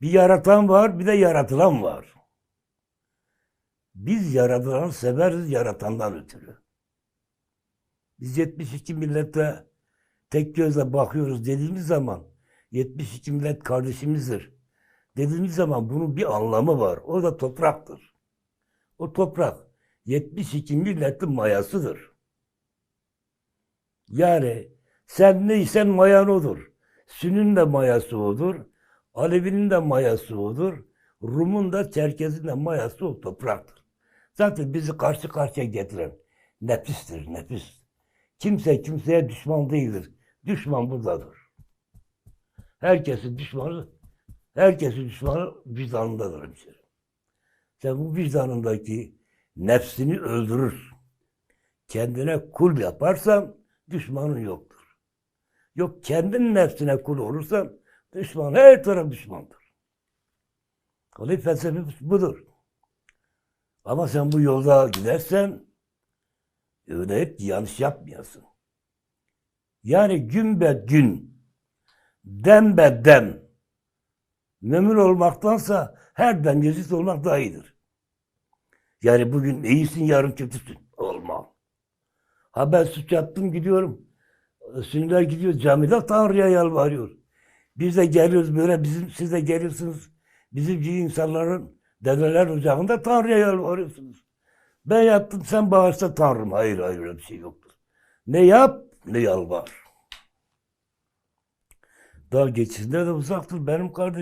Bir yaratan var, bir de yaratılan var. Biz yaratılanı severiz yaratandan ötürü. Biz 72 millete tek gözle bakıyoruz dediğimiz zaman 72 millet kardeşimizdir. Dediğimiz zaman bunun bir anlamı var. O da topraktır. O toprak 72 milletin mayasıdır. Yani sen neysen mayan odur. Sünün de mayası odur. Alevinin de mayası odur. Rum'un da Çerkez'in de mayası o topraktır. Zaten bizi karşı karşıya getiren nefistir, nefis. Kimse kimseye düşman değildir. Düşman buradadır. Herkesin düşmanı, herkesin düşmanı vicdanındadır hemşerim. Sen bu vicdanındaki nefsini öldürür. Kendine kul yaparsan düşmanın yoktur. Yok kendin nefsine kul olursan düşman her taraf düşmandır. Olay felsefemiz budur. Ama sen bu yolda gidersen öyle hep yanlış yapmayasın. Yani gün be gün, dem be dem, mümin olmaktansa her dem Yazid olmak daha iyidir. Yani bugün iyisin yarın kötüsün. Olmaz. Ha ben suç yaptım gidiyorum. Sünniler gidiyor camide Tanrı'ya yalvarıyor. Biz de geliyoruz böyle bizim siz de geliyorsunuz. Bizim gibi insanların dedeler ocağında Tanrı'ya yalvarıyorsunuz. Ben yaptım sen bağışla Tanrım. Hayır hayır öyle bir şey yoktur. Ne yap ne yalvar. Daha geçişinde de uzaktır benim kardeşim.